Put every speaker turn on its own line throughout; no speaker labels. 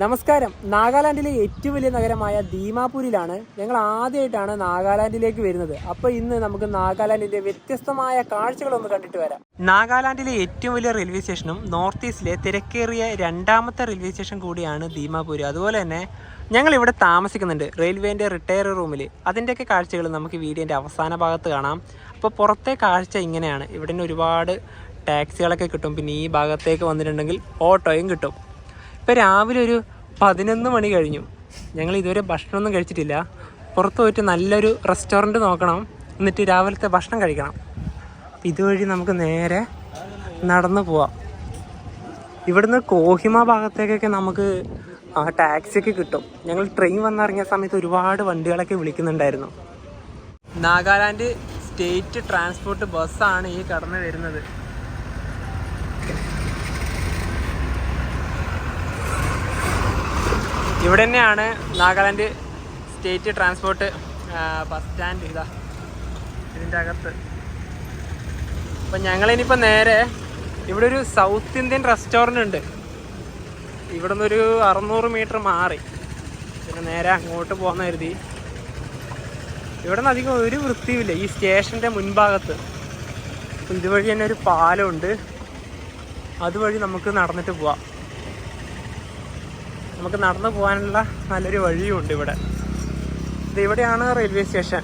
നമസ്കാരം. നാഗാലാൻഡിലെ ഏറ്റവും വലിയ നഗരമായ ദീമാപൂരിലാണ് ഞങ്ങൾ ആദ്യമായിട്ടാണ് നാഗാലാൻഡിലേക്ക് വരുന്നത്. അപ്പോൾ ഇന്ന് നമുക്ക് നാഗാലാൻഡിന്റെ വ്യത്യസ്തമായ കാഴ്ചകളൊന്ന് കണ്ടിട്ട് വരാം. നാഗാലാൻഡിലെ ഏറ്റവും വലിയ റെയിൽവേ സ്റ്റേഷനും നോർത്ത് ഈസ്റ്റിലെ തിരക്കേറിയ രണ്ടാമത്തെ റെയിൽവേ സ്റ്റേഷൻ കൂടിയാണ് ദീമാപൂര്. അതുപോലെ തന്നെ ഞങ്ങൾ ഇവിടെ താമസിക്കുന്നുണ്ട് റെയിൽവേന്റെ റിട്ടയർ റൂമിൽ അതിന്റെയൊക്കെ കാഴ്ചകൾ നമുക്ക് വീഡിയോന്റെ അവസാന ഭാഗത്ത് കാണാം. അപ്പോൾ പുറത്തെ കാഴ്ച ഇങ്ങനെയാണ്. ഇവിടെ ഒരുപാട് ടാക്സികളൊക്കെ കിട്ടും. പിന്നെ ഈ ഭാഗത്തേക്ക് വന്നിട്ടുണ്ടെങ്കിൽ ഓട്ടോയും കിട്ടും. ഇപ്പം രാവിലെ ഒരു പതിനൊന്ന് മണി കഴിഞ്ഞു. ഞങ്ങൾ ഇതുവരെ ഭക്ഷണമൊന്നും കഴിച്ചിട്ടില്ല. പുറത്ത് പോയിട്ട് നല്ലൊരു റെസ്റ്റോറന്റ് നോക്കണം. എന്നിട്ട് രാവിലത്തെ ഭക്ഷണം കഴിക്കണം. ഇതുവഴി നമുക്ക് നേരെ നടന്നു പോവാം. ഇവിടുന്ന് കോഹിമ ഭാഗത്തേക്കൊക്കെ നമുക്ക് ടാക്സി ടാക്സിയൊക്കെ കിട്ടും. ഞങ്ങൾ ട്രെയിൻ വന്നിറങ്ങിയ സമയത്ത് ഒരുപാട് വണ്ടികളൊക്കെ വിളിക്കുന്നുണ്ടായിരുന്നു. നാഗാലാൻഡ് സ്റ്റേറ്റ് ട്രാൻസ്പോർട്ട് ബസ്സാണ് ഈ കടന്നു വരുന്നത്. ഇവിടെ തന്നെയാണ് Nagaland state transport bus stand ഇതാ ഇതിന്റെ അകത്ത്. അപ്പം ഞങ്ങളിനിപ്പോൾ നേരെ ഇവിടെ ഒരു സൗത്ത് ഇന്ത്യൻ റെസ്റ്റോറന്റ് ഉണ്ട്. ഇവിടെ നിന്നൊരു അറുന്നൂറ് മീറ്റർ മാറി. പിന്നെ നേരെ അങ്ങോട്ട് പോകുന്ന കരുതി. ഇവിടെ നിന്ന് അധികം ഒരു വൃത്തിയുമില്ല. ഈ സ്റ്റേഷന്റെ മുൻഭാഗത്ത് ഇതുവഴി തന്നെ ഒരു പാലമുണ്ട് അതുവഴി നമുക്ക് നടന്നിട്ട് പോവാം. നമുക്ക് നടന്നു പോകാനുള്ള നല്ലൊരു വഴിയുണ്ട് ഇവിടെ. ഇത് ഇവിടെയാണ് railway station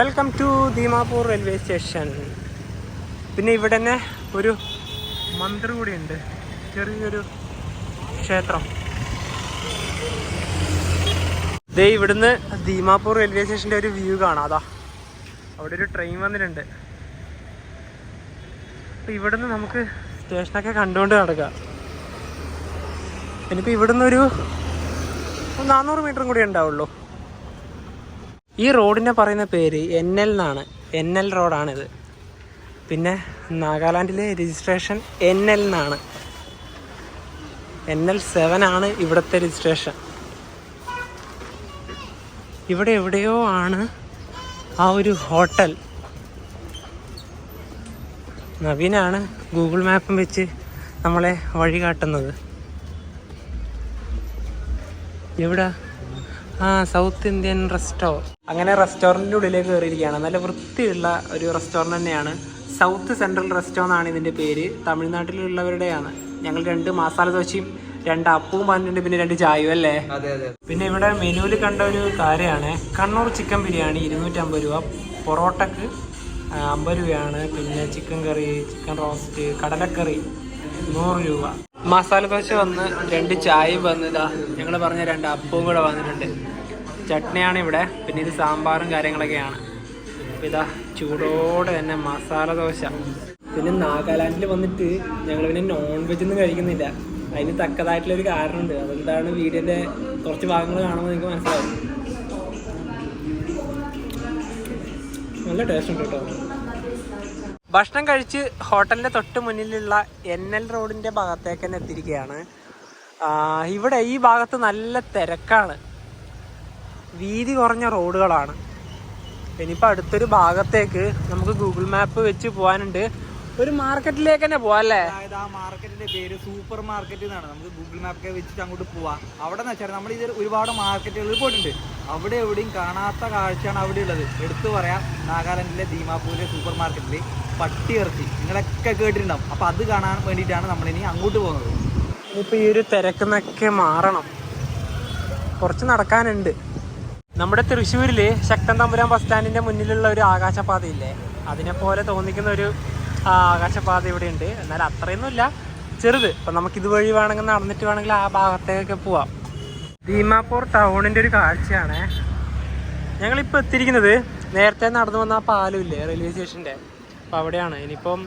welcome to Dimapur railway station പിന്നെ ഇവിടെ തന്നെ ഒരു മന്ദിർ കൂടിയുണ്ട് ചെറിയൊരു ക്ഷേത്രം. ദേ ഇവിടുന്ന് ദീമാപൂർ റെയിൽവേ സ്റ്റേഷന്റെ ഒരു വ്യൂ കാണാം. അതാ. അവിടെ ഒരു ട്രെയിൻ വന്നിട്ടുണ്ട്. അപ്പം ഇവിടുന്ന് നമുക്ക് സ്റ്റേഷനൊക്കെ കണ്ടുകൊണ്ട് നടക്കാം. ഇനിയിപ്പോൾ ഇവിടുന്ന് ഒരു നാനൂറ് മീറ്ററും കൂടി ഉണ്ടാവുള്ളൂ. ഈ റോഡിനെ പറയുന്ന പേര് എൻ എൽ എന്നാണ്. എൻ എൽ റോഡാണിത്. പിന്നെ നാഗാലാൻഡിലെ രജിസ്ട്രേഷൻ എൻ എൽ എന്നാണ്. എൻ എൽ സെവൻ ആണ് ഇവിടുത്തെ രജിസ്ട്രേഷൻ. ഇവിടെ എവിടെയോ ആണ് ആ ഒരു ഹോട്ടൽ. നവീനാണ് ഗൂഗിൾ മാപ്പും വെച്ച് നമ്മളെ വഴി കാട്ടുന്നത്. എവിടെ? ആ സൗത്ത് ഇന്ത്യൻ റെസ്റ്റോ അങ്ങനെ റെസ്റ്റോറന്റിന്റെ ഉള്ളിലേക്ക് കയറിയിരിക്കുകയാണ് നല്ല വൃത്തിയുള്ള ഒരു റെസ്റ്റോറന്റ് തന്നെയാണ്. സൗത്ത് സെൻട്രൽ റെസ്റ്റോ എന്നാണ് ഇതിന്റെ പേര്. തമിഴ്നാട്ടിലുള്ളവരുടെയാണ്. ഞങ്ങൾ രണ്ട് മസാല ദോശയും രണ്ട് അപ്പവും പറഞ്ഞിട്ടുണ്ട് പിന്നെ രണ്ട് ചായയും അല്ലേ?
അതെ അതെ.
പിന്നെ ഇവിടെ മെനുവിൽ കണ്ട ഒരു കാര്യമാണ്. കണ്ണൂർ ചിക്കൻ ബിരിയാണി ഇരുന്നൂറ്റമ്പത് രൂപ. പൊറോട്ടക്ക് അമ്പത് രൂപയാണ്. പിന്നെ ചിക്കൻ കറി ചിക്കൻ റോസ്റ്റ് കടലക്കറി. നൂറ് രൂപ. മസാല ദോശ വന്ന് രണ്ട് ചായയും വന്നതാ ഞങ്ങൾ പറഞ്ഞ രണ്ട് അപ്പവും കൂടെ വന്നിട്ടുണ്ട്. ചട്നിയാണ് ഇവിടെ പിന്നെ ഇത് സാമ്പാറും കാര്യങ്ങളൊക്കെയാണ്. ഇതാ ചൂടോടെ തന്നെ മസാല ദോശ. പിന്നെ നാഗാലാൻഡിൽ വന്നിട്ട് ഞങ്ങൾ പിന്നെ നോൺ വെജ് ഒന്നും കഴിക്കുന്നില്ല. അതിന് തക്കതായിട്ടുള്ളൊരു കാരണമുണ്ട്. അതെന്താണ് വീടിന്റെ കുറച്ച് ഭാഗങ്ങൾ കാണുമ്പോൾ നിങ്ങൾക്ക് മനസ്സിലാവും. നല്ല ടേസ്റ്റ് ഉണ്ട് കേട്ടോ. ഭക്ഷണം കഴിച്ച് ഹോട്ടലിന്റെ തൊട്ട് മുന്നിലുള്ള എൻ എൽ റോഡിന്റെ ഭാഗത്തേക്ക് തന്നെ എത്തിയിരിക്കുകയാണ്. ഇവിടെ ഈ ഭാഗത്ത് നല്ല തിരക്കാണ്. വീതി കുറഞ്ഞ റോഡുകളാണ്. ഇനിയിപ്പോൾ അടുത്തൊരു ഭാഗത്തേക്ക് നമുക്ക് ഗൂഗിൾ മാപ്പ് വെച്ച് പോകാനുണ്ട് ഒരു മാർക്കറ്റിലേക്ക് തന്നെ പോവാം അല്ലേ?
അതായത് ആ മാർക്കറ്റിന്റെ പേര് സൂപ്പർ മാർക്കറ്റ് എന്നാണ്. നമുക്ക് ഗൂഗിൾ മാപ്പൊക്കെ വെച്ചിട്ട് അങ്ങോട്ട് പോവാ. അവിടെ എന്ന് വെച്ചാൽ നമ്മൾ ഇത് ഒരുപാട് മാർക്കറ്റുകളിൽ പോയിട്ടുണ്ട്. അവിടെ എവിടെയും കാണാത്ത കാഴ്ചയാണ് അവിടെ ഉള്ളത്. എടുത്തു പറയാം. നാഗാലാൻഡിലെ ദീമാപൂരിലെ സൂപ്പർ പട്ടി പട്ടിയിറച്ചി നിങ്ങളൊക്കെ കേട്ടിട്ടുണ്ടാവും. അപ്പൊ അത് കാണാൻ വേണ്ടിയിട്ടാണ് നമ്മളിനി അങ്ങോട്ട് പോകുന്നത്.
ഇപ്പൊ ഈ ഒരു തിരക്കുന്നൊക്കെ മാറണം. കുറച്ച് നടക്കാനുണ്ട്. നമ്മുടെ തൃശ്ശൂരിൽ ശക്തൻ തമ്പുരാൻ ബസ് സ്റ്റാൻഡിന്റെ മുന്നിലുള്ള ഒരു ആകാശപാതയില്ലേ? അതിനെ പോലെ തോന്നിക്കുന്ന ഒരു ആകാശപാത ഇവിടെ ഉണ്ട് എന്നാൽ അത്രയൊന്നുമില്ല. ചെറുത്. അപ്പം നമുക്ക് ഇതുവഴി വേണമെങ്കിൽ നടന്നിട്ട് വേണമെങ്കിൽ ആ ഭാഗത്തേക്കൊക്കെ പോവാം. ഭീമാപൂർ ടൗണിന്റെ ഒരു കാഴ്ചയാണ്. ഞങ്ങളിപ്പോൾ എത്തിയിരിക്കുന്നത് നേരത്തെ നടന്നു വന്ന ആ പാലം ഇല്ലേ റെയിൽവേ സ്റ്റേഷന്റെ? അപ്പോൾ അവിടെയാണ്. ഇനിയിപ്പം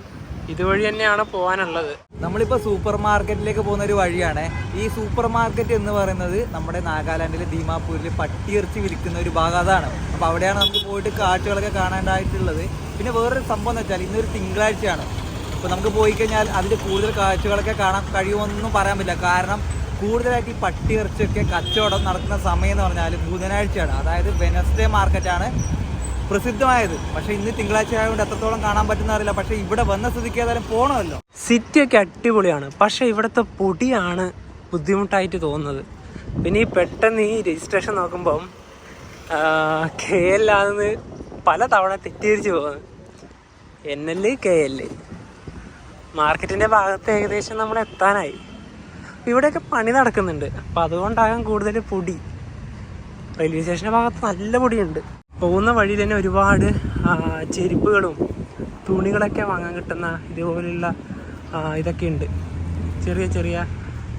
ഇതുവഴി തന്നെയാണ് പോകാനുള്ളത്
നമ്മളിപ്പോൾ സൂപ്പർ മാർക്കറ്റിലേക്ക് പോകുന്ന ഒരു വഴിയാണ്. ഈ സൂപ്പർ മാർക്കറ്റ് എന്ന് പറയുന്നത് നമ്മുടെ നാഗാലാൻഡിലെ ദീമാപൂരിൽ പട്ടിയിറച്ചി വിൽക്കുന്ന ഒരു ഭാഗം അതാണ്. അപ്പോൾ അവിടെയാണ് നമുക്ക് പോയിട്ട് കാഴ്ചകളൊക്കെ കാണാനായിട്ടുള്ളത്. പിന്നെ വേറൊരു സംഭവം എന്ന് വെച്ചാൽ ഇന്നൊരു തിങ്കളാഴ്ചയാണ്. അപ്പോൾ നമുക്ക് പോയി കഴിഞ്ഞാൽ അതിന്റെ കൂടുതൽ കാഴ്ചകളൊക്കെ കാണാൻ കഴിയുമെന്നൊന്നും പറയാൻ പറ്റില്ല. കാരണം കൂടുതലായിട്ട് ഈ പട്ടിയിറച്ചിയൊക്കെ കച്ചവടം നടക്കുന്ന സമയം എന്ന് പറഞ്ഞാൽ ബുധനാഴ്ചയാണ്. അതായത് വെനസ്ഡേ മാർക്കറ്റാണ്. പ്രസിദ്ധമായത്. പക്ഷെ ഇന്ന് തിങ്കളാഴ്ച ആയതുകൊണ്ട് എത്രത്തോളം കാണാൻ പറ്റുന്ന അറിയില്ല. പക്ഷെ ഇവിടെ വന്ന സ്ഥിതിക്ക് ഏതായാലും പോകണമല്ലോ
സിറ്റിയൊക്കെ അടിപൊളിയാണ്. പക്ഷെ ഇവിടുത്തെ പൊടിയാണ് ബുദ്ധിമുട്ടായിട്ട് തോന്നുന്നത്. പിന്നെ ഈ പെട്ടെന്ന് ഈ രജിസ്ട്രേഷൻ നോക്കുമ്പം കെ എൽ ആണെന്ന് പല തവണ തെറ്റിദ്ധരിച്ച് പോകുന്നത് എൻ എൽ കെ എൽ മാർക്കറ്റിന്റെ ഭാഗത്ത് ഏകദേശം നമ്മൾ എത്താനായി. ഇവിടെയൊക്കെ പണി നടക്കുന്നുണ്ട്. അപ്പം അതുകൊണ്ടാകാം കൂടുതൽ പൊടി. റെയിൽവേ സ്റ്റേഷന്റെ ഭാഗത്ത് നല്ല പൊടിയുണ്ട്. പോകുന്ന വഴി തന്നെ ഒരുപാട് ചെരുപ്പുകളും തുണികളൊക്കെ വാങ്ങാൻ കിട്ടുന്ന ഇതുപോലുള്ള ഇതൊക്കെ ഉണ്ട്. ചെറിയ ചെറിയ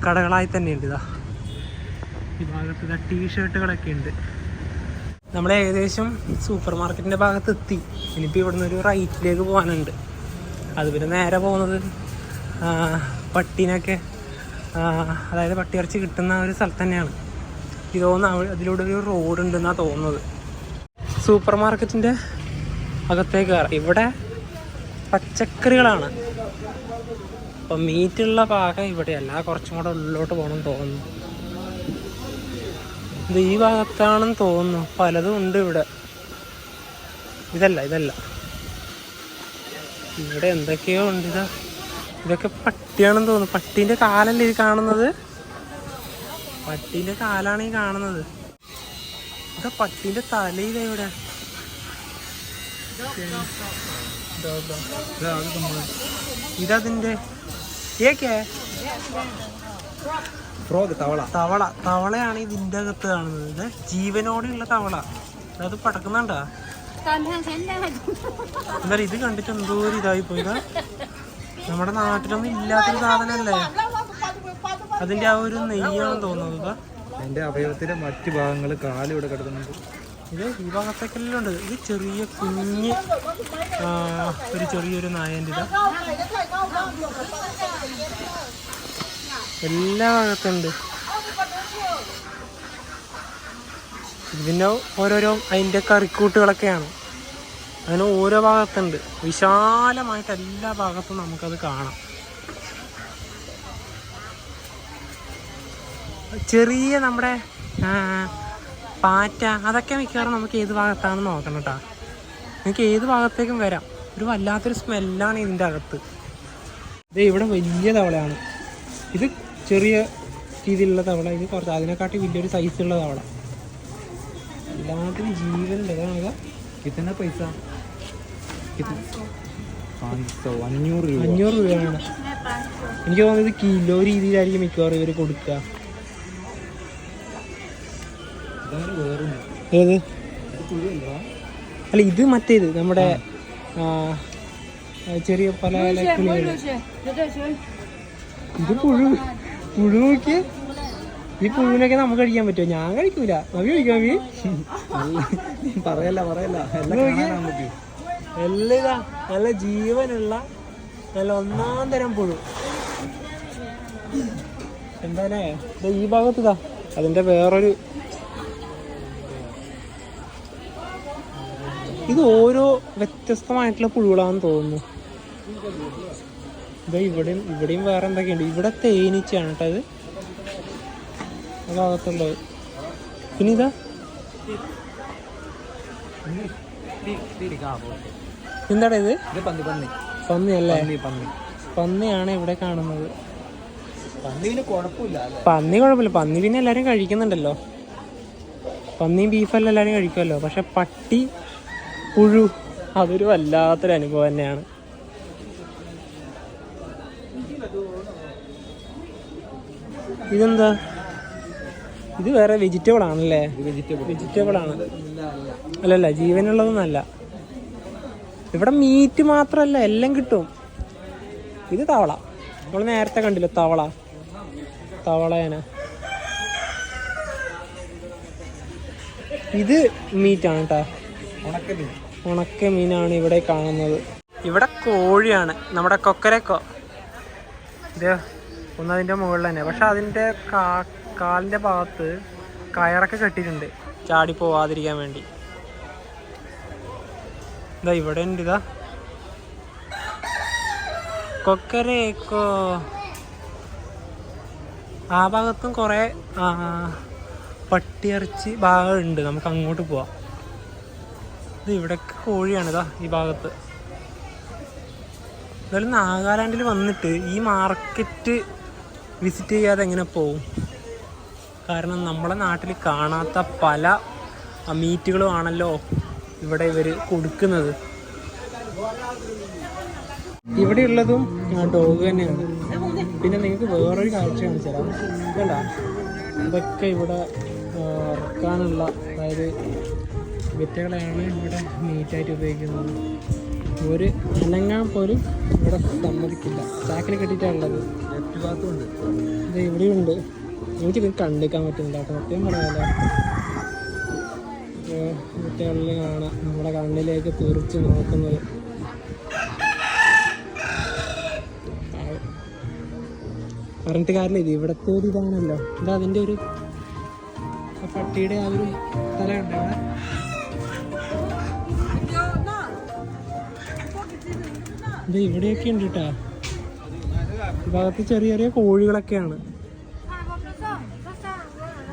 കടകളായി തന്നെ ഉണ്ട് ഇതാ. ഈ ഭാഗത്ത് ഇതാ ടീഷർട്ടുകളൊക്കെ ഉണ്ട്. നമ്മൾ ഏകദേശം സൂപ്പർ മാർക്കറ്റിന്റെ ഭാഗത്ത് എത്തി ഇനിയിപ്പോൾ ഇവിടുന്ന് ഒരു റൈറ്റിലേക്ക് പോകാനുണ്ട്. അത് പിന്നെ നേരെ പോകുന്നത് പട്ടീനൊക്കെ അതായത് പട്ടിയിറച്ചി കിട്ടുന്ന ഒരു സ്ഥലത്ത് തന്നെയാണ്. ഇതോന്ന് അതിലൂടെ ഒരു റോഡ് ഉണ്ടെന്നാണ് തോന്നുന്നത്. സൂപ്പർ മാർക്കറ്റിന്റെ അകത്തേക്ക് കയറാം. ഇവിടെ പച്ചക്കറികളാണ്. അപ്പോൾ മീറ്റുള്ള ഭാഗം ഇവിടെയല്ല കുറച്ചും കൂടെ ഉള്ളിലോട്ട് പോകണം തോന്നുന്നു. ഇത് ഈ ഭാഗത്താണെന്ന് തോന്നുന്നു. പലതും ഉണ്ട് ഇവിടെ. ഇതല്ല ഇതല്ല. ഇവിടെ എന്തൊക്കെയോ ഉണ്ട് ഇതാ. ഇതൊക്കെ പട്ടിയാണെന്ന് തോന്നുന്നു. പട്ടീന്റെ കാലല്ലേ ഇത് കാണുന്നത്? പട്ടീന്റെ കാലാണ് ഈ കാണുന്നത്. ഇതാ പട്ടിന്റെ തലയില ഇവിടെ.
ഇതതിന്റെ തവള.
തവള. തവളയാണ് ഇതിന്റെ അകത്ത് കാണുന്നത്. ജീവനോടെയുള്ള തവള. അത് പടക്കുന്നുണ്ടാ? എന്തായാലും ഇത് കണ്ടിട്ട് എന്തോ ഒരു ഇതായി പോയി. നമ്മുടെ നാട്ടിലൊന്നും ഇല്ലാത്തൊരു സാധനമല്ലേ അതിന്റെ ആ ഒരു നെയ്യാണെന്ന് തോന്നുന്നത് ഇതാ.
എന്റെ അവയവത്തിന്റെ മറ്റ് ഭാഗങ്ങൾ കാൽ ഇവിടെ കിടക്കുന്നുണ്ട്.
ഇത് ഈ ഭാഗത്തേക്കെല്ലാം ഉണ്ട്. ഇത് ചെറിയ കുഞ്ഞ് ഒരു ചെറിയൊരു നായന്റെ എല്ലാ ഭാഗത്തുണ്ട് ഉണ്ട്. പിന്നെ ഓരോരോ അതിന്റെ കറിക്കൂട്ടുകളൊക്കെയാണ്. അതിന് ഓരോ ഭാഗത്തുണ്ട്. വിശാലമായിട്ട് എല്ലാ ഭാഗത്തും നമുക്കത് കാണാം. ചെറിയ നമ്മുടെ പാറ്റ അതൊക്കെ മിക്കവാറും നമുക്ക് ഏത് ഭാഗത്താണെന്ന് നോക്കണം കേട്ടോ. നിങ്ങൾക്ക് ഏത് ഭാഗത്തേക്കും വരാം. ഒരു വല്ലാത്തൊരു സ്മെല്ലാണ് ഇതിന്റെ അകത്ത്. ഇത് ഇവിടെ വലിയ തവളയാണ്. ഇത് ചെറിയ രീതിയിലുള്ള തവള. ഇത് കുറച്ച് അതിനെക്കാട്ടി വലിയൊരു സൈസുള്ള തവള. എല്ലാത്തിനും ജീവനുണ്ട്. അതാണ് ഇതാ.
കിട്ടുന്ന പൈസ? അഞ്ഞൂറ് രൂപ.
അഞ്ഞൂറ് രൂപയാണ്. എനിക്ക് തോന്നുന്നത് കിലോ രീതിയിലായിരിക്കും മിക്കവാറും ഇവർ കൊടുക്കുക. ഏത്? അല്ല ഇത് മറ്റേത് നമ്മുടെ ചെറിയ പല ഇത് പുഴു പുഴുക്ക് ഈ പുഴുവിനൊക്കെ നമുക്ക് കഴിക്കാൻ പറ്റുമോ? ഞാൻ കഴിക്കൂല. നവി കഴിക്കാം നവി
പറയല്ല പറയല്ല. എല്ലാം
നല്ല ജീവനുള്ള നല്ല ഒന്നാം തരം പുഴു. എന്താണേ ഈ ഭാഗത്ത് അതിന്റെ വേറൊരു ഇത് ഓരോ വ്യത്യസ്തമായിട്ടുള്ള പുഴുകളാണെന്ന് തോന്നുന്നു. ഇതാ ഇവിടെയും ഇവിടെയും വേറെ എന്തൊക്കെയുണ്ട്? ഇവിടെ തേനീച്ചയാണ് കേട്ടോ ഇത്. ആ ഭാഗത്തുള്ളത്. പിന്നെ ഇതാ? എന്താടാ ഇത്?
പന്നി അല്ലേ?
പന്നിയാണ് ഇവിടെ കാണുന്നത്. പന്നി കുഴപ്പമില്ല. പന്നി പിന്നെ എല്ലാരും കഴിക്കുന്നുണ്ടല്ലോ. പന്നിയും ബീഫെല്ലാം എല്ലാരും കഴിക്കുമല്ലോ. പക്ഷെ പട്ടി പുഴു. അതൊരു വല്ലാത്തൊരു അനുഭവം തന്നെയാണ്. ഇതെന്താ? ഇത് വേറെ വെജിറ്റബിൾ ആണല്ലേ?
വെജിറ്റബിൾ
ആണ്. അല്ലല്ല ജീവനുള്ളതൊന്നല്ല. ഇവിടെ മീറ്റ് മാത്രല്ല എല്ലാം കിട്ടും. ഇത് തവള. നമ്മൾ നേരത്തെ കണ്ടില്ല തവള? തവളേന. ഇത് മീറ്റാണ് കേട്ടോ
ഉണക്കമീൻ.
ഉണക്ക മീനാണ് ഇവിടെ കാണുന്നത്. ഇവിടെ കോഴിയാണ് നമ്മുടെ കൊക്കരക്കോ. ഇത് ഒന്നതിന്റെ മുകളിൽ തന്നെ. പക്ഷെ അതിന്റെ കാ കാലിന്റെ ഭാഗത്ത് കയറൊക്കെ കെട്ടിയിട്ടുണ്ട്. ചാടി പോവാതിരിക്കാൻ വേണ്ടി. ഇതാ ഇവിടെ ഉണ്ട് ഇതാ കൊക്കരക്കോ. ആ ഭാഗത്തും കുറേ പട്ടിയിറച്ചി ഭാഗമുണ്ട് നമുക്ക് അങ്ങോട്ട് പോവാം. ഇത് ഇവിടൊക്കെ കോഴിയാണ് ഇതാ ഈ ഭാഗത്ത്. എന്തായാലും നാഗാലാൻഡിൽ വന്നിട്ട് ഈ മാർക്കറ്റ് വിസിറ്റ് ചെയ്യാതെ എങ്ങനെ പോവും? കാരണം നമ്മുടെ നാട്ടിൽ കാണാത്ത പല മീറ്റുകളും ആണല്ലോ ഇവിടെ ഇവർ കൊടുക്കുന്നത്. ഇവിടെ ഉള്ളതും ഡോഗ് തന്നെയാണ്. പിന്നെ നിങ്ങൾക്ക് വേറൊരു കാഴ്ച കാണിച്ചു തരാം. കണ്ട? ഇതൊക്കെ ഇവിടെ ഇറക്കാനുള്ള അതായത് വിറ്റകളെയാണ് ഇവിടെ നീറ്റായിട്ട് ഉപയോഗിക്കുന്നത്. ഒരു അനങ്ങാൻ പോലും ഇവിടെ സമ്മതിക്കില്ല. ചാക്കിൽ കെട്ടിയിട്ടാണുള്ളത് ഇത് ഇവിടെയുണ്ട്. എനിക്കിത് കണ്ടിക്കാൻ പറ്റുന്നില്ല കേട്ടോ. സത്യം പറയാമല്ലോ വിത്തുകളിൽ കാണാം നമ്മുടെ കണ്ണിലേക്ക് തുറിച്ച് നോക്കുന്നത്. പറഞ്ഞിട്ട് കാരണം ഇത് ഇവിടത്തെ ഒരു ഇതാണല്ലോ. ഇത് അതിന്റെ ഒരു പട്ടിയുടെ ആ ഒരു സ്ഥലമുണ്ട് അവിടെ. ഇത് ഇവിടെയൊക്കെ ഉണ്ട് കേട്ടോ ഭാഗത്ത് ചെറിയ ചെറിയ കോഴികളൊക്കെയാണ്.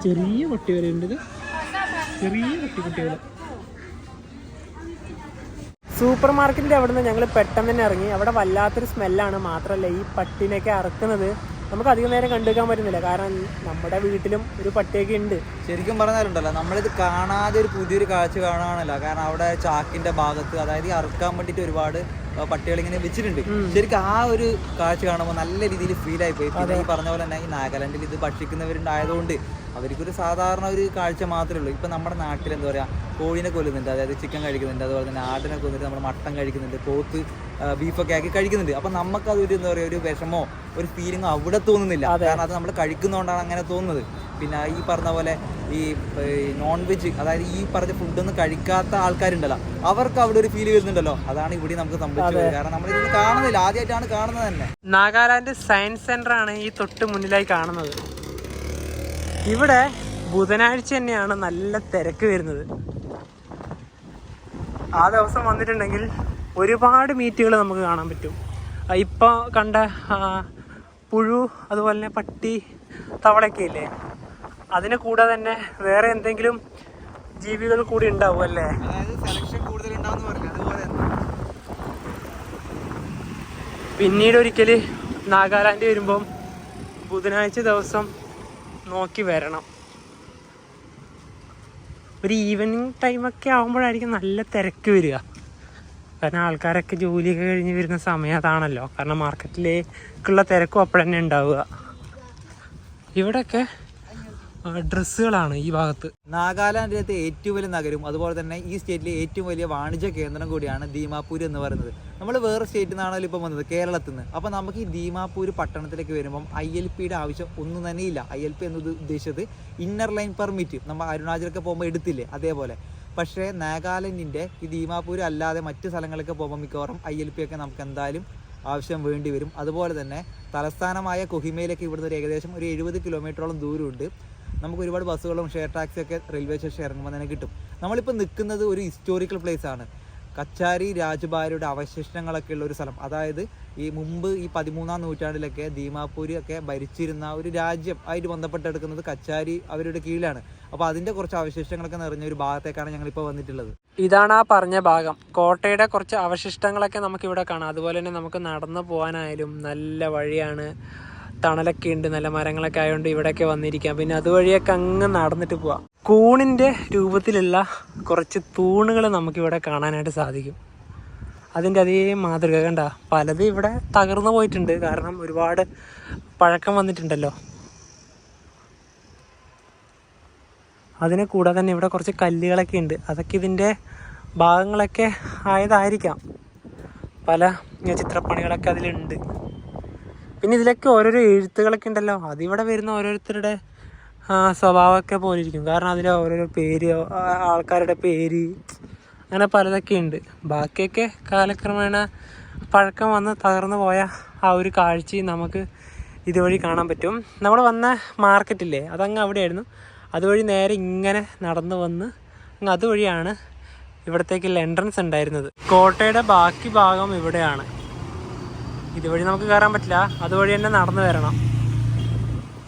ചെറിയ പട്ടി വരെ ഉണ്ട് ചെറിയ ചെറിയ പട്ടിക്കുട്ടികൾ സൂപ്പർ മാർക്കറ്റിന്റെ അവിടെ നിന്ന് ഞങ്ങൾ പെട്ടെന്ന് തന്നെ ഇറങ്ങി. അവിടെ വല്ലാത്തൊരു സ്മെല്ലാണ്. മാത്രമല്ല ഈ പട്ടിനെയൊക്കെ അറക്കുന്നത് നമുക്ക് അധികം നേരം കണ്ടുവെക്കാൻ പറ്റുന്നില്ല. കാരണം നമ്മുടെ വീട്ടിലും ഒരു പട്ടിയൊക്കെ ഉണ്ട്.
ശരിക്കും പറഞ്ഞാലുണ്ടല്ലോ നമ്മളിത് കാണാതെ ഒരു പുതിയൊരു കാഴ്ച കാണുകയാണല്ലോ. കാരണം അവിടെ ചാക്കിന്റെ ഭാഗത്ത് അതായത് ഈ അറുക്കാൻ വേണ്ടിയിട്ട് ഒരുപാട് പട്ടികൾ ഇങ്ങനെ വെച്ചിട്ടുണ്ട്. ശരിക്കും ആ ഒരു കാഴ്ച കാണുമ്പോൾ നല്ല രീതിയിൽ ഫീൽ ആയി പോയി. പിന്നെ ഈ പറഞ്ഞ പോലെ തന്നെ ഈ നാഗാലാൻഡിൽ ഇത് ഭക്ഷിക്കുന്നവരുണ്ടായതുകൊണ്ട് അവർക്കൊരു സാധാരണ ഒരു കാഴ്ച മാത്രമേ ഉള്ളൂ. ഇപ്പം നമ്മുടെ നാട്ടിൽ എന്താ പറയുക കോഴിനെ കൊല്ലുന്നുണ്ട് അതായത് ചിക്കൻ കഴിക്കുന്നുണ്ട് അതുപോലെ തന്നെ ആടിനെ കൊന്നിട്ട് നമ്മൾ മട്ടൻ കഴിക്കുന്നുണ്ട് പോത്ത് ബീഫൊക്കെ ആക്കി കഴിക്കുന്നുണ്ട്. അപ്പം നമുക്കതൊരു എന്താ പറയുക ഒരു വിഷമോ ഒരു ഫീലിങ്ങോ അവിടെ തോന്നുന്നില്ല. കാരണം അത് നമ്മൾ കഴിക്കുന്നതുകൊണ്ടാണ് അങ്ങനെ തോന്നുന്നത്. പിന്നെ ഈ പറഞ്ഞ പോലെ ഈ നോൺ വെജ് അതായത് ഈ പറഞ്ഞ ഫുഡൊന്നും കഴിക്കാത്ത ആൾക്കാരുണ്ടല്ലോ അവർക്ക് അവിടെ ഒരു ഫീൽ വരുന്നുണ്ടല്ലോ. അതാണ് ഇവിടെ നമുക്ക് സംഭവിച്ചത്. കാരണം നമ്മൾ ഇതൊന്നും കാണുന്നില്ല. ആദ്യമായിട്ടാണ് കാണുന്നത് തന്നെ.
നാഗാലാൻഡ് സയൻസ് സെന്റർ ആണ് ഈ തൊട്ട് മുന്നിലായി കാണുന്നത്. ഇവിടെ ബുധനാഴ്ച തന്നെയാണ് നല്ല തിരക്ക് വരുന്നത്. ആ ദിവസം വന്നിട്ടുണ്ടെങ്കിൽ ഒരുപാട് മീറ്റുകൾ നമുക്ക് കാണാൻ പറ്റും. ഇപ്പോൾ ഇപ്പൊ കണ്ട പുഴു അതുപോലെ തന്നെ പട്ടി തവളയൊക്കെ ഇല്ലേ? അതിന് കൂടെ തന്നെ വേറെ എന്തെങ്കിലും ജീവികൾ കൂടി ഉണ്ടാവും അല്ലേ? പിന്നീട് ഒരിക്കൽ നാഗാലാൻഡ് വരുമ്പം ബുധനാഴ്ച ദിവസം നോക്കി വരണം. ഒരു ഈവനിങ് ടൈമൊക്കെ ആകുമ്പോഴായിരിക്കും നല്ല തിരക്ക് വരിക. കാരണം ആൾക്കാരൊക്കെ ജോലിയൊക്കെ കഴിഞ്ഞ് വരുന്ന സമയം അതാണല്ലോ. കാരണം മാർക്കറ്റിലേക്കുള്ള തിരക്കും അപ്പോഴന്നെ ഉണ്ടാവുക. ഇവിടെയൊക്കെ ഡ്രസ്സുകളാണ് ഈ ഭാഗത്ത്.
നാഗാലാൻഡിലത്തെ ഏറ്റവും വലിയ നഗരം അതുപോലെ തന്നെ ഈ സ്റ്റേറ്റിലെ ഏറ്റവും വലിയ വാണിജ്യ കേന്ദ്രം കൂടിയാണ് ദീമാപൂർ എന്ന് പറയുന്നത്. നമ്മൾ വേറെ സ്റ്റേറ്റിൽ നിന്നാണല്ലോ ഇപ്പം വന്നത് കേരളത്തിൽ നിന്ന്. അപ്പോൾ നമുക്ക് ഈ ദീമാപൂർ പട്ടണത്തിലേക്ക് വരുമ്പം ഐ എൽ പിയുടെ ആവശ്യം ഒന്നും തന്നെ ഇല്ല. ഐ എൽ പി എന്നത് ഉദ്ദേശിച്ചത് ഇന്നർ ലൈൻ പെർമിറ്റ് നമ്മൾ അരുണാചലൊക്കെ പോകുമ്പോൾ എടുത്തില്ലേ അതേപോലെ. പക്ഷേ നാഗാലാൻഡിന്റെ ഈ ദീമാപൂർ അല്ലാതെ മറ്റ് സ്ഥലങ്ങളൊക്കെ പോകുമ്പോൾ മിക്കവാറും ഐ എൽ പി ഒക്കെ നമുക്ക് എന്തായാലും ആവശ്യം വേണ്ടി വരും. അതുപോലെ തന്നെ തലസ്ഥാനമായ കൊഹിമയിലേക്ക് ഇവിടുന്ന് ഒരു ഏകദേശം ഒരു എഴുപത് കിലോമീറ്ററോളം ദൂരമുണ്ട്. നമുക്ക് ഒരുപാട് ബസ്സുകളും ഷെയർ ടാക്സി ഒക്കെ റെയിൽവേ സ്റ്റേഷൻ ഇറങ്ങുമ്പോൾ തന്നെ കിട്ടും. നമ്മളിപ്പോൾ നിൽക്കുന്നത് ഒരു ഹിസ്റ്റോറിക്കൽ പ്ലേസ് ആണ്. കച്ചാരി രാജഭാര്യയുടെ അവശിഷ്ടങ്ങളൊക്കെ ഉള്ള ഒരു സ്ഥലം. അതായത് ഈ മുമ്പ് ഈ പതിമൂന്നാം നൂറ്റാണ്ടിലൊക്കെ ദീമാപൂരി ഒക്കെ ഭരിച്ചിരുന്ന ഒരു രാജ്യം ആയിട്ട് ബന്ധപ്പെട്ടെടുക്കുന്നത് കച്ചാരി അവരുടെ കീഴിലാണ്. അപ്പോൾ അതിന്റെ കുറച്ച് അവശിഷ്ടങ്ങളൊക്കെ നിറഞ്ഞ ഒരു ഭാഗത്തേക്കാണ് ഞങ്ങളിപ്പോൾ വന്നിട്ടുള്ളത്.
ഇതാണ് ആ പറഞ്ഞ ഭാഗം. കോട്ടയുടെ കുറച്ച് അവശിഷ്ടങ്ങളൊക്കെ നമുക്ക് ഇവിടെ കാണാം. അതുപോലെ തന്നെ നമുക്ക് നടന്നു പോകാനായാലും നല്ല വഴിയാണ്. തണലൊക്കെ ഉണ്ട് നല്ല മരങ്ങളൊക്കെ ആയതുകൊണ്ട് ഇവിടെയൊക്കെ വന്നിരിക്കാം. പിന്നെ അതുവഴിയൊക്കെ അങ്ങ് നടന്നിട്ട് പോവാം. കൂണിന്റെ രൂപത്തിലുള്ള കുറച്ച് തൂണുകൾ നമുക്കിവിടെ കാണാനായിട്ട് സാധിക്കും. അതിന്റെ അതേ മാതൃക കണ്ട പലതും ഇവിടെ തകർന്നു പോയിട്ടുണ്ട്. കാരണം ഒരുപാട് പഴക്കം വന്നിട്ടുണ്ടല്ലോ. അതിനെ കൂടാതെ തന്നെ ഇവിടെ കുറച്ച് കല്ലുകളൊക്കെ ഉണ്ട്. അതൊക്കെ ഇതിന്റെ ഭാഗങ്ങളൊക്കെ ആയതായിരിക്കാം. പല ചിത്രപ്പണികളൊക്കെ അതിലുണ്ട്. പിന്നെ ഇതിലൊക്കെ ഓരോരോ എഴുത്തുകളൊക്കെ ഉണ്ടല്ലോ. അതിവിടെ വരുന്ന ഓരോരുത്തരുടെ സ്വഭാവമൊക്കെ പോലെ ഇരിക്കും. കാരണം അതിൽ ഓരോരോ പേര് ആൾക്കാരുടെ പേര് അങ്ങനെ പലതൊക്കെ ഉണ്ട്. ബാക്കിയൊക്കെ കാലക്രമേണ പഴക്കം വന്ന് തകർന്നു പോയ ആ ഒരു കാഴ്ചയും നമുക്ക് ഇതുവഴി കാണാൻ പറ്റും. നമ്മൾ വന്ന മാർക്കറ്റില്ലേ അതങ്ങ് അവിടെയായിരുന്നു. അതുവഴി നേരെ ഇങ്ങനെ നടന്നു വന്ന് അങ്ങ് അതുവഴിയാണ് ഇവിടത്തേക്കുള്ള എൻട്രൻസ് ഉണ്ടായിരുന്നത്. കോട്ടയുടെ ബാക്കി ഭാഗം ഇവിടെയാണ്. ഇതുവഴി നമുക്ക് കയറാൻ പറ്റില്ല. അതുവഴി തന്നെ നടന്നു വരണം.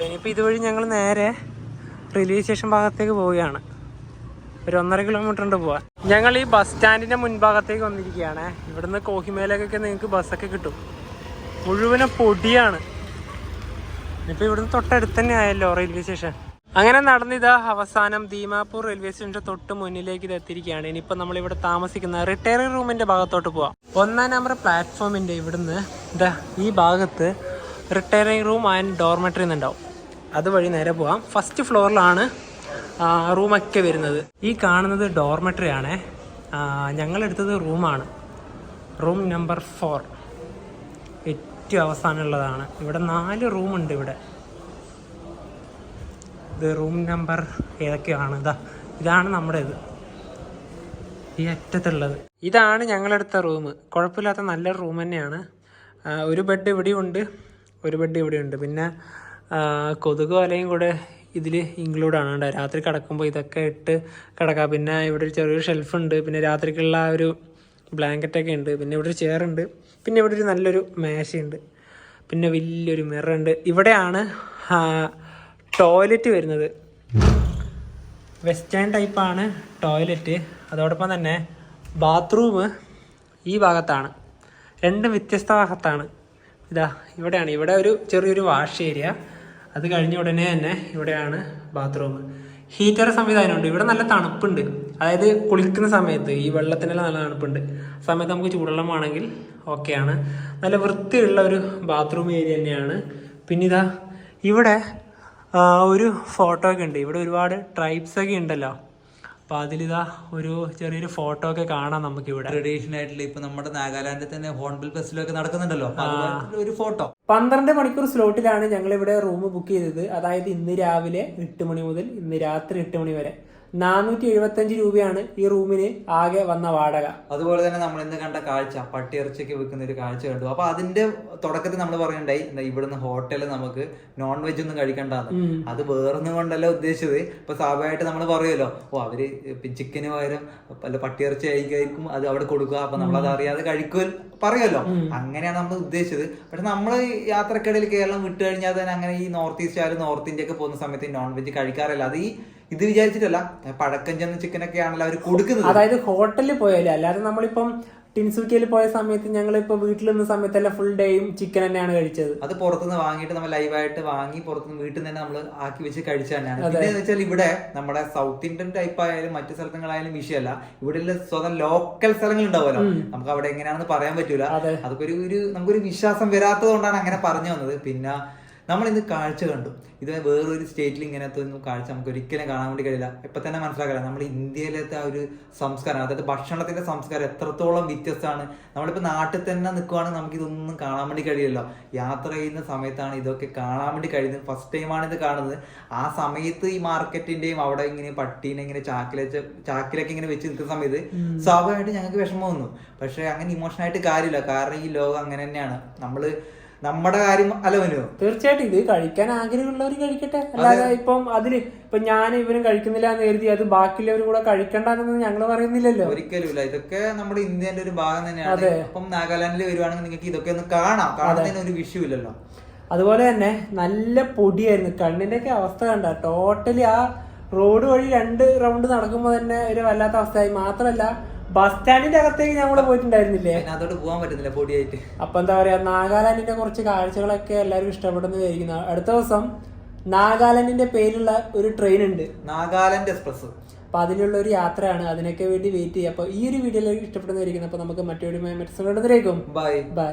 ഇനിയിപ്പോൾ ഇതുവഴി ഞങ്ങൾ നേരെ റെയിൽവേ സ്റ്റേഷൻ ഭാഗത്തേക്ക് പോവുകയാണ്. ഒരു ഒന്നര കിലോമീറ്റർ ഉണ്ട് പോവാൻ. ഞങ്ങൾ ഈ ബസ് സ്റ്റാൻഡിന്റെ മുൻഭാഗത്തേക്ക് വന്നിരിക്കുകയാണ്. ഇവിടുന്ന് കോഹിമേലേക്കൊക്കെ നിങ്ങൾക്ക് ബസ്സൊക്കെ കിട്ടും. മുഴുവനും പൊടിയാണ്. ഇപ്പൊ ഇവിടുന്ന് തൊട്ടടുത്ത് തന്നെ ആയല്ലോ റെയിൽവേ സ്റ്റേഷൻ അങ്ങനെ നടന്നിതാ അവസാനം ദീമാപൂർ റെയിൽവേ സ്റ്റേഷന്റെ തൊട്ട് മുന്നിലേക്ക് ഇത് എത്തിയിരിക്കുകയാണ്. ഇനിയിപ്പോ നമ്മൾ ഇവിടെ താമസിക്കുന്ന റിട്ടയറിംഗ് റൂമിന്റെ ഭാഗത്തോട്ട് പോവാം. ഒന്നാം നമ്പർ പ്ലാറ്റ്ഫോമിന്റെ ഇവിടുന്ന് ഇതാ ഈ ഭാഗത്ത് റിട്ടയറിംഗ് റൂം ആൻഡ് ഡോർമെറ്ററി എന്നുണ്ടാവും. അതുവഴി നേരെ പോവാം. ഫസ്റ്റ് ഫ്ലോറിലാണ് റൂമൊക്കെ വരുന്നത്. ഈ കാണുന്നത് ഡോർമെട്രി ആണേ. ഞങ്ങളെടുത്തത് റൂമാണ്. Room number four. ഏറ്റവും അവസാനമുള്ളതാണ്. ഇവിടെ നാല് റൂമുണ്ട് ഇവിടെ. ഇത് റൂം നമ്പർ ഏതൊക്കെയാണ്? ഇതാ ഇതാണ് നമ്മുടെ ഇത് ഈ അറ്റത്തുള്ളത്. ഇതാണ് ഞങ്ങളെടുത്ത റൂം. കുഴപ്പമില്ലാത്ത നല്ല റൂം തന്നെയാണ്. ഒരു ബെഡ് ഇവിടെ ഉണ്ട് ഒരു ബെഡ് ഇവിടെ ഉണ്ട് പിന്നെ കൊതുക് വലയും കൂടെ ഇതിൽ ഇൻക്ലൂഡ് ആണ് കേട്ടോ. രാത്രി കിടക്കുമ്പോൾ ഇതൊക്കെ ഇട്ട് കിടക്കാം. പിന്നെ ഇവിടെ ഒരു ചെറിയൊരു ഷെൽഫുണ്ട് പിന്നെ രാത്രിക്കുള്ള ഒരു ബ്ലാങ്കറ്റൊക്കെ ഉണ്ട്. പിന്നെ ഇവിടെ ഒരു ചെയറുണ്ട് പിന്നെ ഇവിടെ ഒരു നല്ലൊരു മേശയുണ്ട് പിന്നെ വലിയൊരു മിറർ ഉണ്ട്. ഇവിടെയാണ് ടോയ്ലറ്റ് വരുന്നത്. വെസ്റ്റേൺ ടൈപ്പാണ് ടോയ്ലറ്റ്. അതോടൊപ്പം തന്നെ ബാത്റൂം ഈ ഭാഗത്താണ്. രണ്ടും വ്യത്യസ്ത ഭാഗത്താണ്. ഇതാ ഇവിടെയാണ്. ഇവിടെ ഒരു ചെറിയൊരു വാഷ് ഏരിയ. അത് കഴിഞ്ഞ ഉടനെ തന്നെ ഇവിടെയാണ് ബാത്റൂം. ഹീറ്റർ സംവിധാനമുണ്ട്. ഇവിടെ നല്ല തണുപ്പുണ്ട്. അതായത് കുളിക്കുന്ന സമയത്ത് ഈ വെള്ളത്തിനെല്ലാം നല്ല തണുപ്പുണ്ട്. സമയത്ത് നമുക്ക് ചൂടുവെള്ളം വേണമെങ്കിൽ ഓക്കെയാണ്. നല്ല വൃത്തിയുള്ള ഒരു ബാത്റൂം ഏരിയ തന്നെയാണ്. പിന്നെ ഇതാ ഇവിടെ ഒരു ഫോട്ടോ ഒക്കെ ഉണ്ട്. ഇവിടെ ഒരുപാട് ട്രൈബ്സ് ഒക്കെ ഉണ്ടല്ലോ. അപ്പൊ അതിലിതാ ഒരു ചെറിയൊരു ഫോട്ടോ ഒക്കെ കാണാം നമുക്ക് ഇവിടെ
ട്രഡീഷണൽ ആയിട്ടുള്ള ഇപ്പൊ നമ്മുടെ നാഗാലാൻഡിൽ തന്നെ ഹോൺബിൽ ഫെസ്റ്റിവലൊക്കെ നടക്കുന്നുണ്ടല്ലോ. ഒരു ഫോട്ടോ
പന്ത്രണ്ട് മണിക്കൂർ സ്ലോട്ടിലാണ് ഞങ്ങൾ ഇവിടെ റൂം ബുക്ക് ചെയ്തത്. അതായത് ഇന്ന് രാവിലെ എട്ട് മണി മുതൽ ഇന്ന് രാത്രി എട്ട് മണി വരെ. നാനൂറ്റി എഴുപത്തഞ്ച് രൂപയാണ് ഈ റൂമിന് ആകെ വന്ന വാടക.
അതുപോലെ തന്നെ നമ്മൾ ഇന്ന് കണ്ട കാഴ്ച പട്ടിയിറച്ചിയൊക്കെ വെക്കുന്ന ഒരു കാഴ്ച കണ്ടു. അപ്പൊ അതിന്റെ തുടക്കത്തിൽ നമ്മൾ പറയണ്ടായി എന്താ ഇവിടുന്ന് ഹോട്ടലിൽ നമുക്ക് നോൺ വെജ് ഒന്നും കഴിക്കണ്ടെന്ന്. അത് വേറൊന്നും കൊണ്ടല്ല ഉദ്ദേശിച്ചത്. ഇപ്പൊ സ്വാഭാവികമായിട്ട് നമ്മൾ പറയുമല്ലോ ഓ അവർ ചിക്കന് പകരം പല പട്ടിയിറച്ചി ആയിരിക്കും അത് അവിടെ കൊടുക്കുക അപ്പൊ നമ്മൾ അത് അറിയാതെ കഴിക്കുക പറയുമല്ലോ. അങ്ങനെയാണ് നമ്മൾ ഉദ്ദേശിച്ചത്. പക്ഷെ നമ്മൾ യാത്രക്കിടയിൽ കേരളം വിട്ടു കഴിഞ്ഞാൽ തന്നെ അങ്ങനെ ഈ നോർത്ത് ഈസ്റ്റ് ആയാലും നോർത്ത് ഇന്ത്യ ഒക്കെ പോകുന്ന സമയത്ത് നോൺ വെജ് കഴിക്കാറില്ല. അത് ഈ ഇത് വിചാരിച്ചിട്ടല്ല പഴക്കം ചെന്ന ചിക്കനൊക്കെ ആണല്ലോ അവർ കൊടുക്കുന്നത്.
അതായത് ഹോട്ടലിൽ പോയാലേ അല്ലാതെ നമ്മളിപ്പം ടിൻസുക്കിയിൽ പോയ സമയത്ത് ഞങ്ങൾ ഇപ്പൊ വീട്ടിൽ നിന്ന സമയത്തല്ല ഫുൾ ഡേയും ചിക്കൻ തന്നെയാണ് കഴിച്ചത്.
അത് പുറത്തുനിന്ന് വാങ്ങിയിട്ട് നമ്മൾ ലൈവായിട്ട് വാങ്ങി പുറത്തുനിന്ന് വീട്ടിൽ നിന്ന് തന്നെ നമ്മൾ ആക്കി വെച്ച് കഴിച്ചു തന്നെയാണ്. പിന്നെ വെച്ചാൽ ഇവിടെ നമ്മുടെ സൗത്ത് ഇന്ത്യൻ ടൈപ്പ് ആയാലും മറ്റു സ്ഥലങ്ങളായാലും വിഷയമല്ല. ഇവിടെ സ്വന്തം ലോക്കൽ സ്ഥലങ്ങൾ ഉണ്ടാവുമല്ലോ. നമുക്ക് അവിടെ എങ്ങനെയാണെന്ന് പറയാൻ പറ്റൂല.
അതെ.
അതൊക്കെ ഒരു ഒരു നമുക്കൊരു വിശ്വാസം വരാത്തത് കൊണ്ടാണ് അങ്ങനെ പറഞ്ഞു വന്നത്. പിന്നെ നമ്മൾ ഇന്ന് കാഴ്ച കണ്ടു. ഇത് വേറൊരു സ്റ്റേറ്റിൽ ഇങ്ങനത്തെ ഒന്നും കാഴ്ച നമുക്ക് ഒരിക്കലും കാണാൻ വേണ്ടി കഴിയില്ല. ഇപ്പൊ തന്നെ മനസ്സിലാക്കില്ല? നമ്മൾ ഇന്ത്യയിലത്തെ ആ ഒരു സംസ്കാരം അതായത് ഭക്ഷണത്തിന്റെ സംസ്കാരം എത്രത്തോളം വ്യത്യസ്തമാണ്. നമ്മളിപ്പോൾ നാട്ടിൽ തന്നെ നിൽക്കുവാണെങ്കിൽ നമുക്ക് ഇതൊന്നും കാണാൻ വേണ്ടി കഴിയില്ലല്ലോ. യാത്ര ചെയ്യുന്ന സമയത്താണ് ഇതൊക്കെ കാണാൻ വേണ്ടി കഴിയുന്നത്. ഫസ്റ്റ് ടൈമാണ് ഇത് കാണുന്നത്. ആ സമയത്ത് ഈ മാർക്കറ്റിന്റെയും അവിടെ ഇങ്ങനെ പട്ടീനെ ഇങ്ങനെ ചാക്കിലെ ചാക്കിലൊക്കെ ഇങ്ങനെ വെച്ച് നിൽക്കുന്ന സമയത്ത് സ്വാഭാവികമായിട്ട് ഞങ്ങൾക്ക് വിഷമം വന്നു പക്ഷെ അങ്ങനെ ഇമോഷണൽ ആയിട്ട് കാര്യമില്ല. കാരണം ഈ ലോകം അങ്ങനെ തന്നെയാണ്. നമ്മൾ നമ്മുടെ കാര്യം അല്ല വനുവോ
തീർച്ചയായിട്ടും ഇത് കഴിക്കാൻ ആഗ്രഹമുള്ളവർ കഴിക്കട്ടെ. അല്ലാതെ ഇപ്പം അതിൽ ഇപ്പൊ ഞാൻ ഇവരും കഴിക്കുന്നില്ല എന്ന് കരുതി അത് ബാക്കിയുള്ളവരും കൂടെ കഴിക്കണ്ടെന്നൊന്നും ഞങ്ങൾ പറയുന്നില്ലല്ലോ.
ഒരിക്കലുമില്ല ഇതൊക്കെ നമ്മുടെ ഇന്ത്യന്റെ ഒരു ഭാഗം തന്നെയാണ്. അപ്പം നാഗാലാൻഡിൽ വരുവാണെങ്കിൽ നിങ്ങൾക്ക് ഇതൊക്കെ ഒന്ന് കാണാം. കാണുന്നതിന് ഒരു വിഷയം ഇല്ലല്ലോ.
അതുപോലെ തന്നെ നല്ല പൊടിയായിരുന്നു. കണ്ണിന്റെ ഒക്കെ അവസ്ഥ കണ്ട. ടോട്ടലി ആ റോഡ് വഴി രണ്ട് റൗണ്ട് നടക്കുമ്പോൾ തന്നെ ഒരു വല്ലാത്ത അവസ്ഥയായി. മാത്രമല്ല ബസ് സ്റ്റാൻഡിന്റെ അകത്തേക്ക് ഞങ്ങൾ പോയിട്ടുണ്ടായിരുന്നില്ലേ?
അതോട് പോകാൻ പറ്റുന്നില്ല പൊടിയായിട്ട്.
അപ്പൊ എന്താ പറയാ നാഗാലാൻഡിന്റെ കുറച്ച് കാഴ്ചകളൊക്കെ എല്ലാവരും ഇഷ്ടപ്പെടുന്ന വിചാരിക്കുന്ന അടുത്ത ദിവസം നാഗാലാൻഡിന്റെ പേരുള്ള ഒരു ട്രെയിൻ ഉണ്ട്.
നാഗാലാൻഡ് എക്സ്പ്രസ്.
അപ്പൊ അതിലുള്ള ഒരു യാത്രയാണ്. അതിനൊക്കെ വേണ്ടി വെയിറ്റ് ചെയ്യുക. അപ്പൊ ഈ ഒരു വീഡിയോയിലേക്ക് ഇഷ്ടപ്പെടുന്നതായിരിക്കും. അപ്പൊ നമുക്ക് മറ്റൊരു മെസ്സേജ്
ബൈ
ബൈ